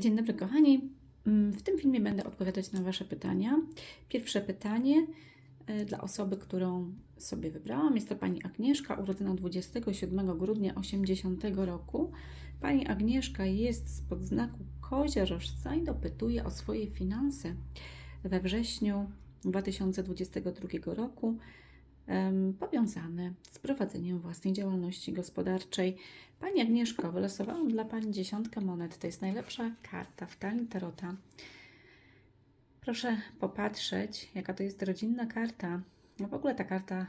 Dzień dobry, kochani. Mm, W tym filmie będę odpowiadać na Wasze pytania. Pierwsze pytanie e, dla osoby, którą sobie wybrałam. Jest to pani Agnieszka, urodzona 27 grudnia 80 roku. Pani Agnieszka jest spod znaku koziorożca i dopytuje o swoje finanse. We wrześniu 2022 roku powiązane z prowadzeniem własnej działalności gospodarczej. Pani Agnieszko, wylosowałam dla Pani dziesiątkę monet. To jest najlepsza karta w talii Tarota. Proszę popatrzeć, jaka to jest rodzinna karta. No w ogóle ta karta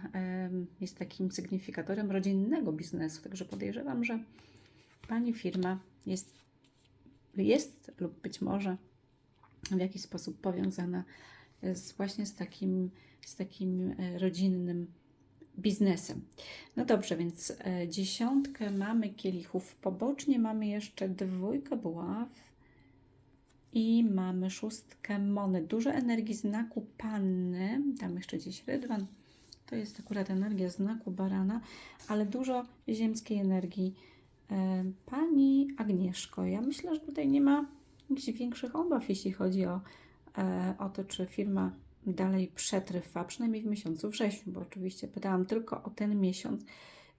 jest takim sygnifikatorem rodzinnego biznesu, także podejrzewam, że Pani firma jest, jest lub być może w jakiś sposób powiązana z, właśnie z takim, z takim e, rodzinnym biznesem. No dobrze, więc e, dziesiątkę mamy kielichów. Pobocznie mamy jeszcze dwójkę buław i mamy szóstkę monet. Dużo energii znaku panny. Tam jeszcze gdzieś rydwan. To jest akurat energia znaku barana, ale dużo ziemskiej energii. E, Pani Agnieszko, ja myślę, że tutaj nie ma jakichś większych obaw, jeśli chodzi o, o to, czy firma dalej przetrwa, przynajmniej w miesiącu wrześniu, bo oczywiście pytałam tylko o ten miesiąc.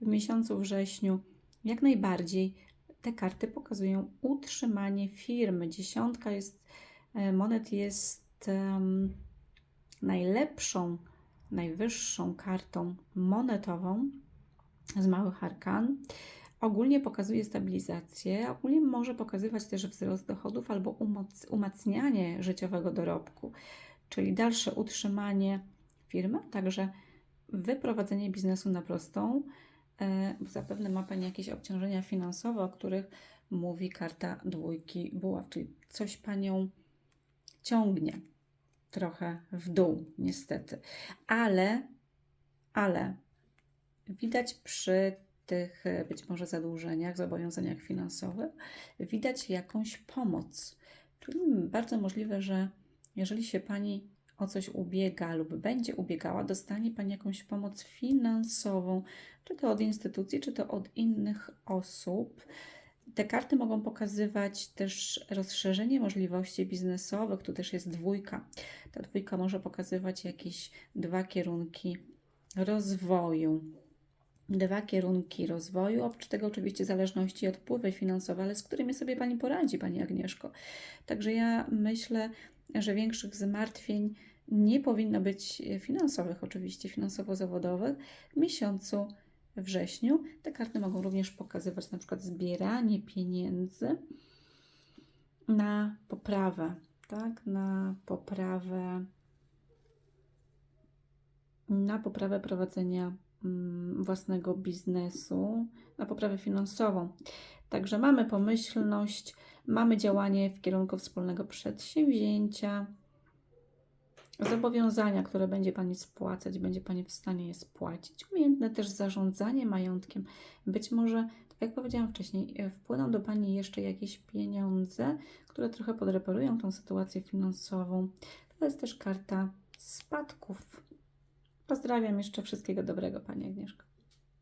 W miesiącu wrześniu jak najbardziej te karty pokazują utrzymanie firmy. Dziesiątka jest, e, monet jest em, najlepszą, najwyższą kartą monetową z małych arkan. Ogólnie pokazuje stabilizację, ogólnie może pokazywać też wzrost dochodów albo umacnianie życiowego dorobku, czyli dalsze utrzymanie firmy, także wyprowadzenie biznesu na prostą. E, Zapewne ma Pani jakieś obciążenia finansowe, o których mówi karta dwójki buław, czyli coś Panią ciągnie trochę w dół, niestety. Ale, ale widać przy tych e, być może zadłużeniach, zobowiązaniach finansowych, widać jakąś pomoc. Czyli bardzo możliwe, że jeżeli się Pani o coś ubiega lub będzie ubiegała, dostanie Pani jakąś pomoc finansową, czy to od instytucji, czy to od innych osób. Te karty mogą pokazywać też rozszerzenie możliwości biznesowych. Tu też jest dwójka. Ta dwójka może pokazywać jakieś dwa kierunki rozwoju. Dwa kierunki rozwoju, oprócz tego oczywiście zależności od wpływy finansowe, ale z którymi sobie Pani poradzi, Pani Agnieszko. Także ja myślę, że większych zmartwień nie powinno być finansowych, oczywiście finansowo-zawodowych w miesiącu wrześniu. Te karty mogą również pokazywać na przykład zbieranie pieniędzy na poprawę, tak, na poprawę na poprawę prowadzenia własnego biznesu, na poprawę finansową. Także mamy pomyślność, mamy działanie w kierunku wspólnego przedsięwzięcia, zobowiązania, które będzie Pani spłacać, będzie Pani w stanie je spłacić. Umiejętne też zarządzanie majątkiem. Być może, tak jak powiedziałam wcześniej, e, wpłyną do Pani jeszcze jakieś pieniądze, które trochę podreperują tą sytuację finansową. To jest też karta spadków. Pozdrawiam jeszcze wszystkiego dobrego, Pani Agnieszko.